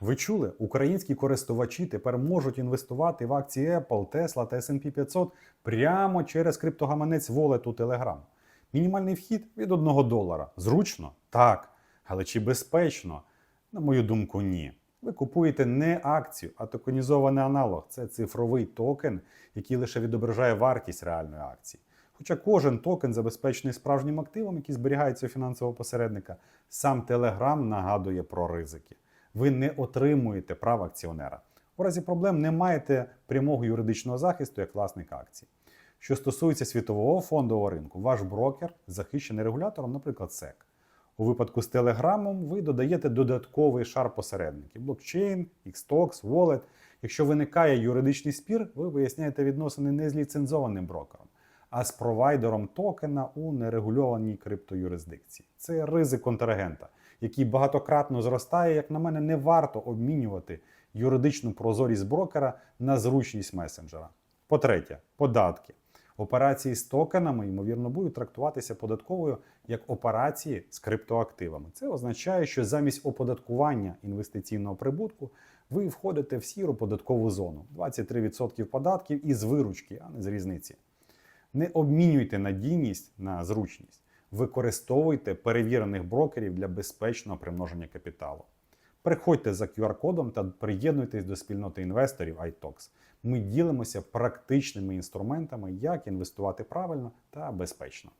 Ви чули, українські користувачі тепер можуть інвестувати в акції Apple, Tesla та S&P 500 прямо через криптогаманець Wallet у Telegram. Мінімальний вхід від 1 долара. Зручно? Так. Але чи безпечно? На мою думку, ні. Ви купуєте не акцію, а токенізований аналог. Це цифровий токен, який лише відображає вартість реальної акції. Хоча кожен токен забезпечений справжнім активом, який зберігається у фінансового посередника, сам Telegram нагадує про ризики. Ви не отримуєте прав акціонера. У разі проблем не маєте прямого юридичного захисту як власник акцій. Що стосується світового фондового ринку, ваш брокер захищений регулятором, наприклад, SEC. У випадку з Телеграмом ви додаєте додатковий шар посередників: блокчейн, Xtox, Wallet. Якщо виникає юридичний спір, ви виясняєте відносини не з ліцензованим брокером, а з провайдером токена у нерегульованій криптоюрисдикції. Це ризик контрагента, який багатократно зростає. Як на мене, не варто обмінювати юридичну прозорість брокера на зручність месенджера. По-третє, податки. Операції з токенами, ймовірно, будуть трактуватися податковою як операції з криптоактивами. Це означає, що замість оподаткування інвестиційного прибутку ви входите в сіру податкову зону 23% податків із виручки, а не з різниці. Не обмінюйте надійність на зручність. Використовуйте перевірених брокерів для безпечного примноження капіталу. Приходьте за QR-кодом та приєднуйтесь до спільноти інвесторів iTox. Ми ділимося практичними інструментами, як інвестувати правильно та безпечно.